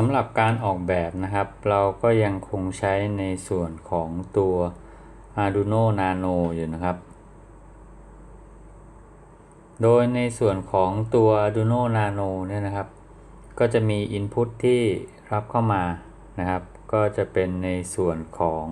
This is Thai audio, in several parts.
สำหรับการออกแบบนะครับ เราก็ยังคงใช้ในส่วนของตัว Arduino Nano อยู่นะครับ โดยในส่วนของตัว Arduino Nano เนี่ยนะครับ ก็จะมี Input ที่รับเข้ามานะครับ ก็จะเป็นในส่วนของ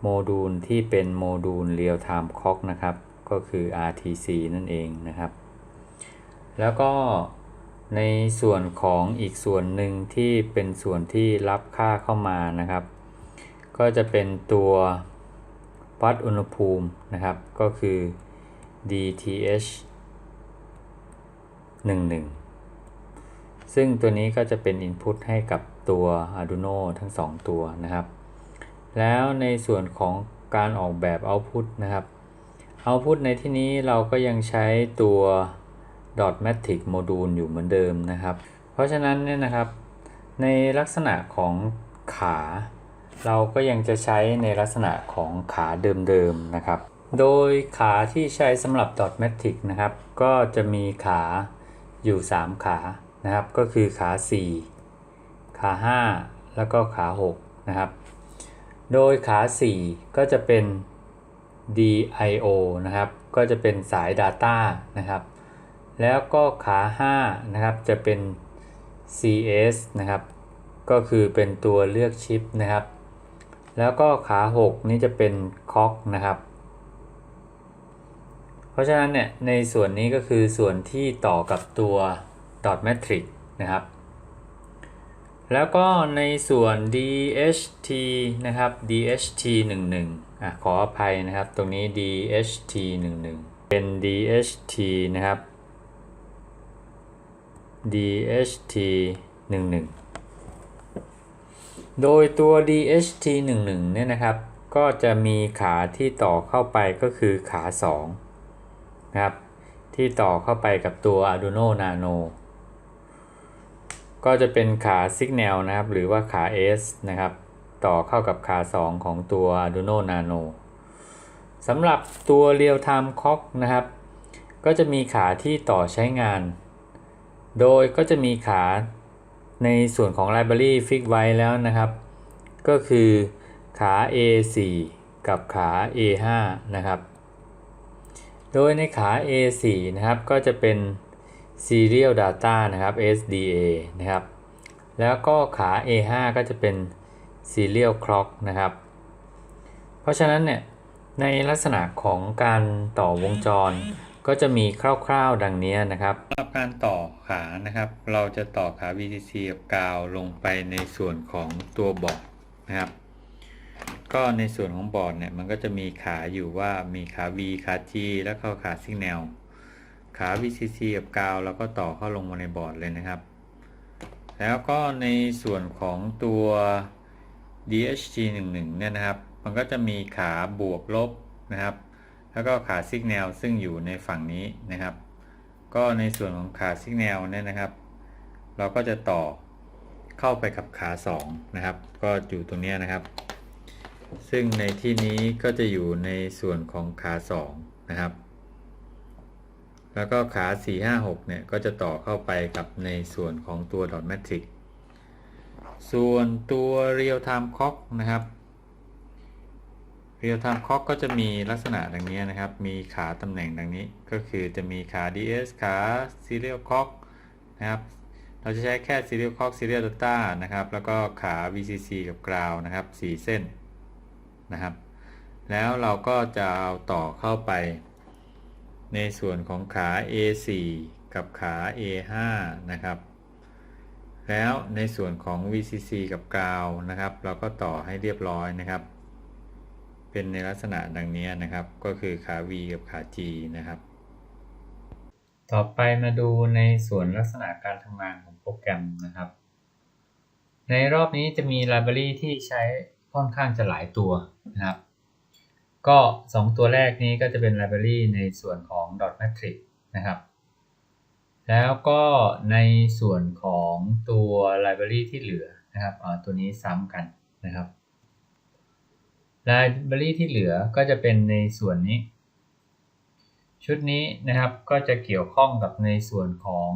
โมดูลที่เป็นโมดูล Real Time Clock นะครับ ก็คือ RTC นั่นเองนะครับ แล้วก็ ในส่วนของอีกส่วนหนึ่งที่เป็นส่วนที่รับค่าเข้ามานะครับ ก็จะเป็นตัววัดอุณหภูมินะครับ ก็คือ DTH 11 ซึ่งตัวนี้ก็จะเป็น Input ให้กับตัว Arduino ทั้ง 2 ตัวนะครับ แล้วในส่วนของการออกแบบ Output นะครับ Output ในที่นี้เราก็ยังใช้ตัว dot matrix module อยู่เหมือนเดิมนะครับ เพราะฉะนั้นเนี่ยนะครับ ในลักษณะของขา เราก็ยังจะใช้ในลักษณะของขาเดิมๆนะครับ โดยขาที่ใช้สำหรับ dot matrix นะครับ ก็จะมีขาอยู่ 3 ขานะครับ ก็คือขา 4 ขา 5 แล้วก็ขา6นะครับ โดยขา 4 ก็จะเป็น DIO นะครับ ก็จะเป็นสาย Data นะครับ แล้วก็ขา5นะครับจะเป็น CS นะครับก็คือเป็นตัวเลือกชิปนะครับ แล้วก็ขา 6 นี่จะเป็นคอกนะครับ เพราะฉะนั้นเนี่ยในส่วนนี้ก็คือส่วนที่ต่อกับตัว dot matrix นะครับ แล้วก็ในส่วน DHT นะครับ DHT 11อะขออภัยนะครับ ตรงนี้ DHT 11เป็น DHT นะครับ DHT 11 โดยตัว DHT 11 เนี่ยนะครับ ก็จะมีขาที่ต่อเข้าไปก็คือขา2นะครับ ที่ต่อเข้าไปกับตัว Arduino Nano ก็จะเป็นขา Signal นะครับ หรือว่าขา S นะครับ ต่อเข้ากับขา 2 ของตัว Arduino Nano สำหรับตัว Real Time Clock นะครับ ก็จะมีขาที่ต่อใช้งาน โดยก็จะมีขาในส่วนของ Library ฟิกไว้แล้วนะครับ ก็คือขา A4 กับขา A5 นะครับ โดยในขา A4 นะครับก็จะเป็น Serial Data นะครับ SDA นะครับ แล้วก็ขา A5 ก็จะเป็น Serial Clock นะครับ เพราะฉะนั้นเนี่ยในลักษณะของการต่อวงจร ก็จะมีคร่าวๆดังนี้นะครับสำหรับการต่อขานะครับ เราจะต่อขา VCC กับกาวลงไปในส่วนของตัวบอร์ดนะครับ ก็ในส่วนของบอร์ดเนี่ยมันก็จะมีขาอยู่ว่ามีขา V ขา G แล้วก็ขา Signal ขา VCC กับกาวเราก็ต่อเข้าลงมาในบอร์ดเลยนะครับ แล้วก็ในส่วนของตัว DHT 11 เนี่ยนะครับ มันก็จะมีขาบวกลบนะครับ แล้วก็ขา Signal ซึ่งอยู่ในฝั่งนี้นะครับ ก็ในส่วนของขา Signal เนี่ยนะครับ เราก็จะต่อเข้าไปกับขา2นะครับ ก็อยู่ตรงนี้นะครับ ซึ่งในที่นี้ก็จะอยู่ในส่วนของขา2นะครับ แล้วก็ขา 4 5 6 เนี่ยก็จะต่อเข้าไปกับในส่วนของตัว dot matrix ส่วนตัว real time clock นะครับ real time clock ก็จะมีลักษณะดังนี้นะครับ มีขาตำแหน่งดังนี้ ก็คือจะมีขา ds ขา serial clock นะครับ เราจะใช้แค่ serial clock serial data นะครับ แล้วก็ขา vcc กับ ground นะครับ 4 เส้นนะครับ แล้วเราก็จะเอาต่อเข้าไป ในส่วนของขา A4 กับขา A5 นะครับ แล้วในส่วนของ VCC กับกาวนะครับ เราก็ต่อให้เรียบร้อยนะครับ เป็นในลักษณะดังนี้นะครับ ก็คือขา V กับขา G นะครับ ต่อไปมาดูในส่วนลักษณะการทำงานของโปรแกรมนะครับ ในรอบนี้จะมี Library ที่ใช้ค่อนข้างจะหลายตัวนะครับ ก็ 2 ตัวแรกนี้ก็จะเป็น Library ในส่วนของ dot matrix นะครับ แล้วก็ในส่วนของตัว Library ที่เหลือนะครับตัวนี้ซ้ำกันนะครับ Library ที่เหลือก็จะเป็นในส่วนนี้ ชุดนี้นะครับก็จะเกี่ยวข้องกับในส่วนของ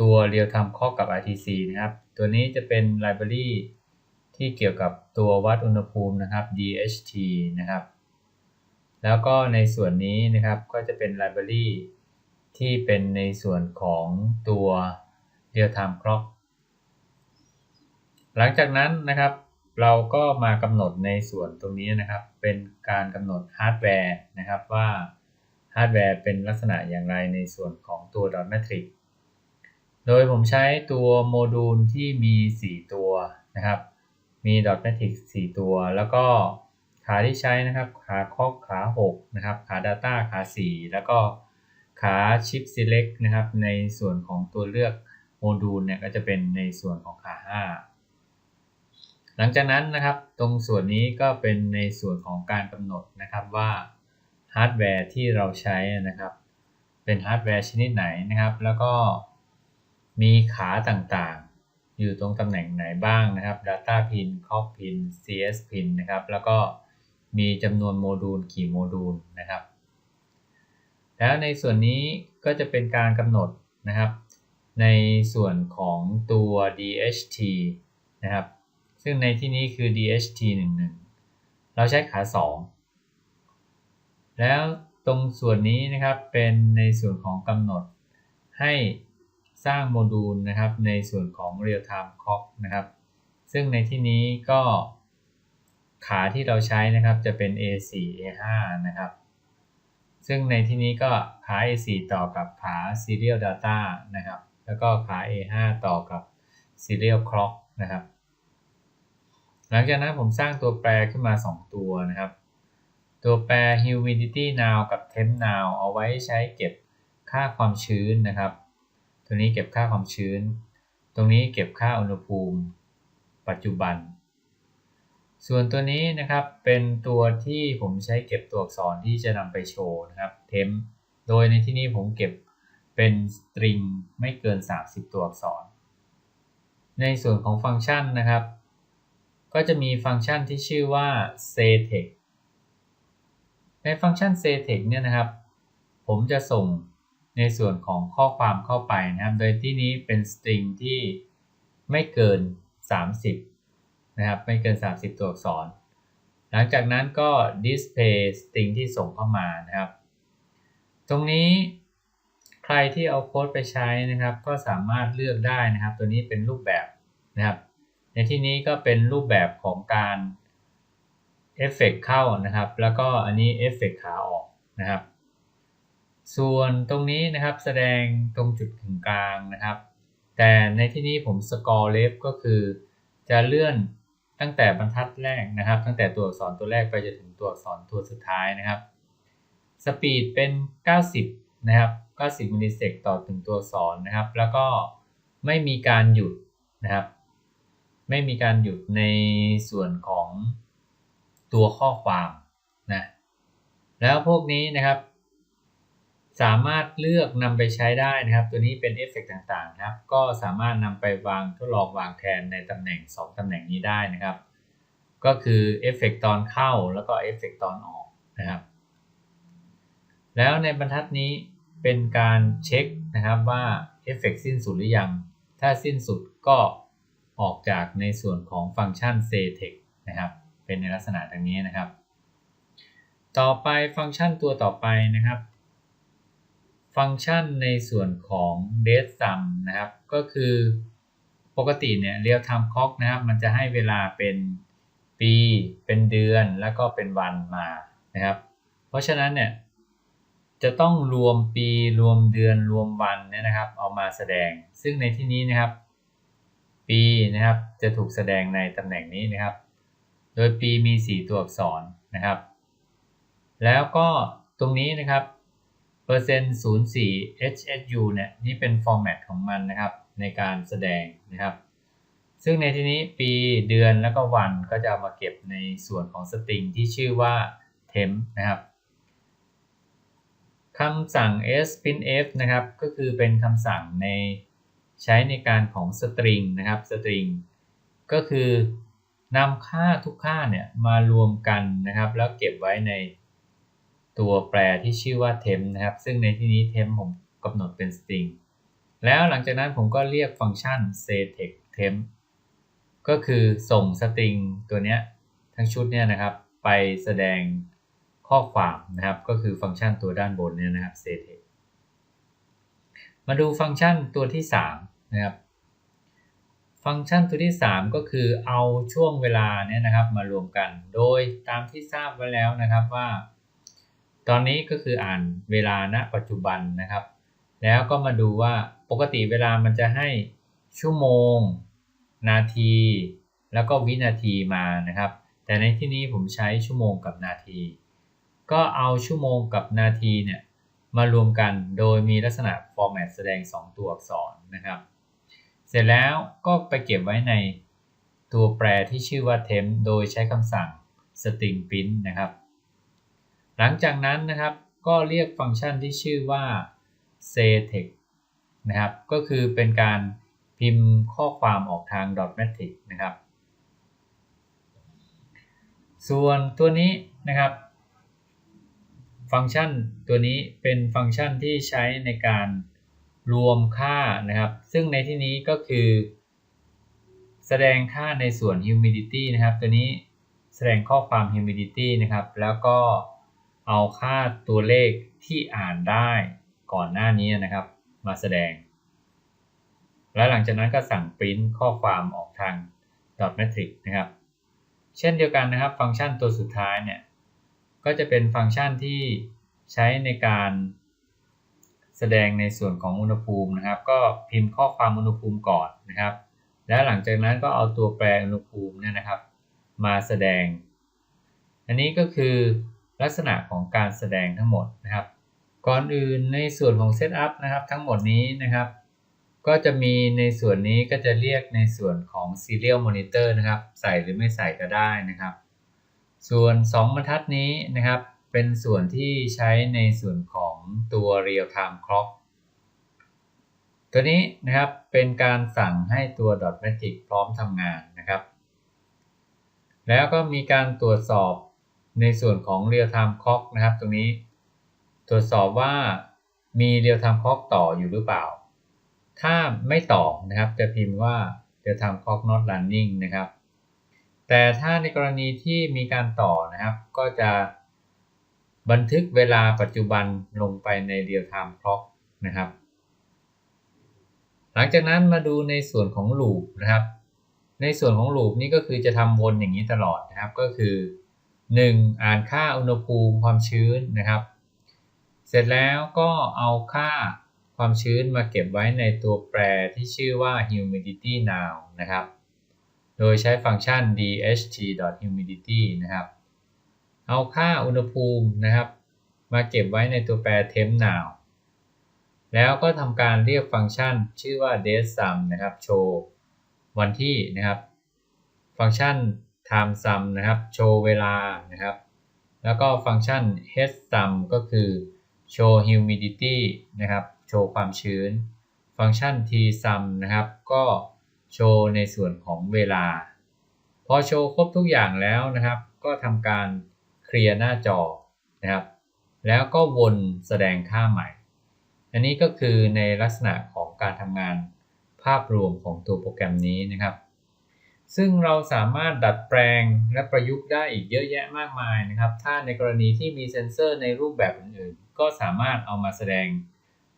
ตัว Real Time Clock กับ RTC นะครับ ตัวนี้จะเป็นไลบรารีที่เกี่ยวกับตัววัดอุณหภูมินะครับ DHT นะครับ แล้วก็ในส่วนนี้นะครับก็จะเป็นไลบรารีที่เป็นในส่วนของตัว real time clock หลังจากนั้นนะครับ เราก็มากำหนดในส่วนตรงนี้นะครับ เป็นการกำหนดฮาร์ดแวร์นะครับว่าฮาร์ดแวร์เป็นลักษณะอย่างไรในส่วนของตัว dot matrix โดยผมใช้ตัวโมดูลที่มี 4 ตัวนะครับ มี dot matrix 4ตัว แล้วก็ขาที่ใช้นะครับขาคอกขา 6 นะครับ ขา data ขา 4 แล้วก็ขา chip select นะครับ ในส่วนของตัวเลือกโมดูลเนี่ยก็จะเป็นในส่วนของขา 5 หลังจากนั้นนะครับตรงส่วนนี้ก็เป็นในส่วนของการกำหนดนะครับว่าฮาร์ดแวร์ที่เราใช้นะครับ เป็นฮาร์ดแวร์ชนิดไหนนะครับ แล้วก็มีขาต่างๆ อยู่ตรงตำแหน่งไหนบ้างนะครับ Data Pin Clock Pin CS Pin นะครับ แล้วก็มีจำนวนโมดูลกี่โมดูลนะครับ แล้วในส่วนนี้ก็จะเป็นการกำหนดนะครับ ในส่วนของตัว DHT นะครับ ซึ่งในที่นี้คือ DHT 11เราใช้ขา 2 แล้วตรงส่วนนี้นะครับเป็นในส่วนของกำหนดให้สร้างโมดูลนะครับในส่วนของ real time clock นะครับ ซึ่งในที่นี้ก็ขาที่เราใช้นะครับจะเป็น A4 A5 นะครับ ซึ่งในที่นี้ก็ขา A4 ต่อกับขา serial data นะครับ แล้วก็ขา A5 ต่อกับ serial clock นะครับ หลังจากนั้นผมสร้างตัวแปรขึ้นมา 2 ตัวนะครับ ตัวแปร humidity now กับ temp now เอาไว้ใช้เก็บค่าความชื้นนะครับ ตัวนี้เก็บค่าความชื้น ตรงนี้เก็บค่าอุณหภูมิ ปัจจุบัน ส่วนตัวนี้นะครับเป็นตัวที่ผมใช้เก็บตัวอักษรที่จะนำไปโชว์นะครับ temp โดยในที่นี้ผมเก็บเป็นสตริงไม่เกิน 30 ตัวอักษร ในส่วนของฟังก์ชันนะครับ ก็จะมีฟังก์ชันที่ชื่อว่า setex ในฟังก์ชัน setex เนี่ยนะครับ ผมจะส่งในส่วนของข้อความเข้าไปนะครับ โดยที่นี้เป็นสตริงที่ไม่เกิน 30 นะครับ ไม่เกิน 30 ตัวอักษร หลังจากนั้นก็ display string ที่ส่งเข้ามานะครับ ตรงนี้ใครที่เอาโค้ดไปใช้นะครับ ก็สามารถเลือกได้นะครับ ตัวนี้เป็นรูปแบบนะครับ ในที่นี้ก็เป็นรูปแบบของการเอฟเฟกเข้านะครับ แล้วก็อันนี้เอฟเฟกขาออกนะครับ ส่วนตรงนี้นะครับแสดงตรงจุดกึ่งกลางนะครับ แต่ในที่นี้ผมสกอร์เลฟก็คือ จะเลื่อนตั้งแต่บรรทัดแรกนะครับ ตั้งแต่ตัวอักษรตัวแรกไปจนถึงตัวอักษรตัวสุดท้ายนะครับสปีดเป็น 90 นะครับ 90มิลลิเซกต่อถึงตัวอักษรนะครับ แล้วก็ไม่มีการหยุดนะครับ ไม่มีการหยุดในส่วนของตัวข้อความนะแล้วพวกนี้นะครับ สามารถเลือกนำไปใช้ได้นะครับ ตัวนี้เป็นเอฟเฟกต่างๆนะครับ ก็สามารถนำไปวางทดลองวางแทนในตำแหน่ง 2ตำแหน่งนี้ได้นะครับ ก็คือเอฟเฟกตอนเข้าแล้วก็เอฟเฟกตอนออกนะครับ แล้วในบรรทัดนี้เป็นการเช็คนะครับว่าเอฟเฟกสิ้นสุดหรือยัง ถ้าสิ้นสุดก็ ออกจากในส่วนของฟังก์ชัน setex นะครับ เป็นในลักษณะดังนี้นะครับ ต่อไปฟังก์ชันตัวต่อไปนะครับ ฟังก์ชันในส่วนของ date sum นะครับ ก็คือปกติเนี่ย real time clock นะครับ มันจะให้เวลาเป็นปี เป็นเดือนแล้วก็เป็นวันมานะครับ เพราะฉะนั้นเนี่ยจะต้องรวมปีรวมเดือนรวมวันเนี่ยนะครับ เอามาแสดง ซึ่งในที่นี้นะครับ ปีนะครับจะถูกแสดงในตำแหน่งนี้นะครับ โดยปีมี 4 ตัวอักษรนะครับ แล้วก็ตรงนี้นะครับเปอร์เซ็นต์04 HSU เนี่ยนี่เป็นฟอร์แมตของมันนะครับในการแสดงนะครับ ซึ่งในที่นี้ปีเดือนแล้วก็วันก็จะามาเก็บในส่วนของสตริงที่ชื่อว่า temp นะครับคำสั่ง spin f นะครับ ก็คือเป็นคำสั่งใน ใช้ในการของสตริงนะครับสตริงก็คือนำค่าทุกค่าเนี่ยมารวมกันนะครับ แล้วเก็บไว้ในตัวแปรที่ชื่อว่า temp นะครับ ซึ่งในที่นี้ temp ผมกำหนดเป็น string แล้วหลังจากนั้นผมก็เรียกฟังก์ชัน setex temp ก็คือส่งสตริงตัวเนี้ยทั้งชุดเนี่ยนะครับ ไปแสดงข้อความนะครับ ก็คือฟังก์ชันตัวด้านบนเนี่ยนะครับ setText มาดูฟังก์ชันตัวที่3นะครับฟังก์ชันตัวที่ 3 ก็คือเอาช่วงเวลาเนี่ยนะครับมารวมกัน โดยตามที่ทราบไว้แล้วนะครับว่า ตอนนี้ก็คืออ่านเวลาณปัจจุบันนะครับ แล้วก็มาดูว่าปกติเวลามันจะให้ชั่วโมง นาที แล้วก็วินาทีมานะครับ แต่ในที่นี้ผมใช้ชั่วโมงกับนาที ก็เอาชั่วโมงกับนาทีเนี่ย มารวมกันโดยมีลักษณะฟอร์แมตแสดง 2 ตัวอักษรนะครับ เสร็จแล้วก็ไปเก็บไว้ในตัวแปรที่ชื่อว่า temp โดยใช้คำสั่ง string print นะครับ หลังจากนั้นนะครับก็เรียกฟังก์ชันที่ชื่อว่า setec นะครับ ก็คือเป็นการพิมพ์ข้อความออกทาง dot matrix นะครับ ส่วนตัวนี้นะครับ ฟังก์ชันตัวนี้เป็นฟังก์ชันที่ใช้ในการรวมค่านะครับ ซึ่งในที่นี้ก็คือ แสดงค่าในส่วน humidity นะครับ ตัวนี้แสดงข้อความ humidity นะครับ แล้วก็เอาค่าตัวเลขที่อ่านได้ก่อนหน้านี้นะครับ มาแสดง และหลังจากนั้นก็สั่งปริ้นข้อความออกทาง dot matrix นะครับ เช่นเดียวกันนะครับ ฟังก์ชันตัวสุดท้ายเนี่ย ก็จะเป็นฟังก์ชันที่ใช้ในการแสดงในส่วนของอุณหภูมินะครับ ก็พิมพ์ข้อความอุณหภูมิก่อนนะครับ แล้วหลังจากนั้นก็เอาตัวแปรอุณหภูมิเนี่ยนะครับ มาแสดง อันนี้ก็คือลักษณะของการแสดงทั้งหมดนะครับ ก่อนอื่นในส่วนของ Setup นะครับ ทั้งหมดนี้นะครับ ก็จะมีในส่วนนี้ก็จะเรียกในส่วนของ Serial Monitor นะครับ ใส่หรือไม่ใส่ก็ได้นะครับ ส่วน 2 บรรทัดนี้นะครับ เป็นส่วนที่ใช้ในส่วนของตัว Real Time Clock ตัวนี้นะครับเป็นการสั่งให้ตัว Dot Matrix พร้อมทำงานนะครับ แล้วก็มีการตรวจสอบในส่วนของ Real Time Clock นะครับ ตรงนี้ ตรวจสอบว่ามี Real Time Clock ต่ออยู่หรือเปล่า ถ้าไม่ต่อนะครับจะพิมพ์ว่า Real Time Clock not running นะครับ แต่ถ้าในกรณีที่มีการต่อนะครับ ก็จะบันทึกเวลาปัจจุบันลงไปใน Real Time Clock นะครับ หลังจากนั้นมาดูในส่วนของ loop นะครับ ในส่วนของ loop นี่ก็คือจะทำวนอย่างนี้ตลอดนะครับ ก็คือ 1. อ่านค่าอุณหภูมิความชื้นนะครับ เสร็จแล้วก็เอาค่าความชื้นมาเก็บไว้ในตัวแปรที่ชื่อว่า humidity now นะครับ โดยใช้ฟังก์ชัน dht.humidity นะครับ เอาค่าอุณหภูมินะครับ มาเก็บไว้ในตัวแปร temp now แล้วก็ทำการเรียกฟังก์ชันชื่อว่า date sum นะครับ โชว์วันที่นะครับ ฟังก์ชัน time sum นะครับ โชว์เวลานะครับ แล้วก็ฟังก์ชัน heat sum ก็คือโชว์ humidity นะครับ โชว์ความชื้น ฟังก์ชัน t sum นะครับ ก็ โชว์ในส่วนของเวลา พอโชว์ครบทุกอย่างแล้วนะครับ ก็ทำการเคลียร์หน้าจอนะครับ แล้วก็วนแสดงค่าใหม่ อันนี้ก็คือในลักษณะของการทำงานภาพรวมของตัวโปรแกรมนี้นะครับ ซึ่งเราสามารถดัดแปลงและประยุกต์ได้อีกเยอะแยะมากมายนะครับ ถ้าในกรณีที่มีเซ็นเซอร์ในรูปแบบอื่นๆ ก็สามารถเอามาแสดง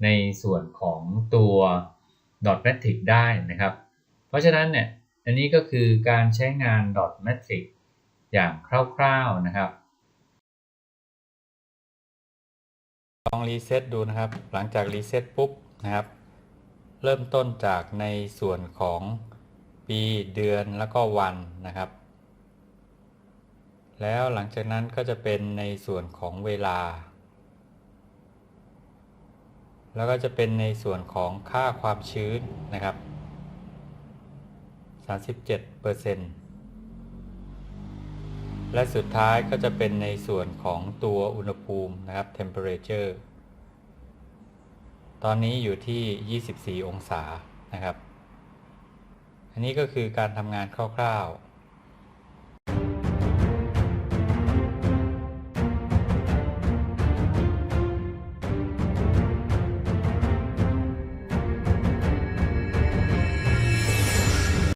ในส่วนของตัว dot matrix ได้นะครับ เพราะฉะนั้นเนี่ยอันนี้ก็คือการใช้งาน dot matrix อย่างคร่าวๆนะครับลองรีเซ็ตดูนะครับ หลังจากรีเซ็ตปุ๊บนะครับ เริ่มต้นจากในส่วนของปีเดือนแล้วก็วันนะครับ แล้วหลังจากนั้นก็จะเป็นในส่วนของเวลา แล้วก็จะเป็นในส่วนของค่าความชื้นนะครับ 37%และสุดท้ายก็จะเป็นในส่วนของตัวอุณหภูมินะครับ temperature ตอนนี้อยู่ที่ 24 องศานะครับ อันนี้ก็คือการทำงานคร่าวๆ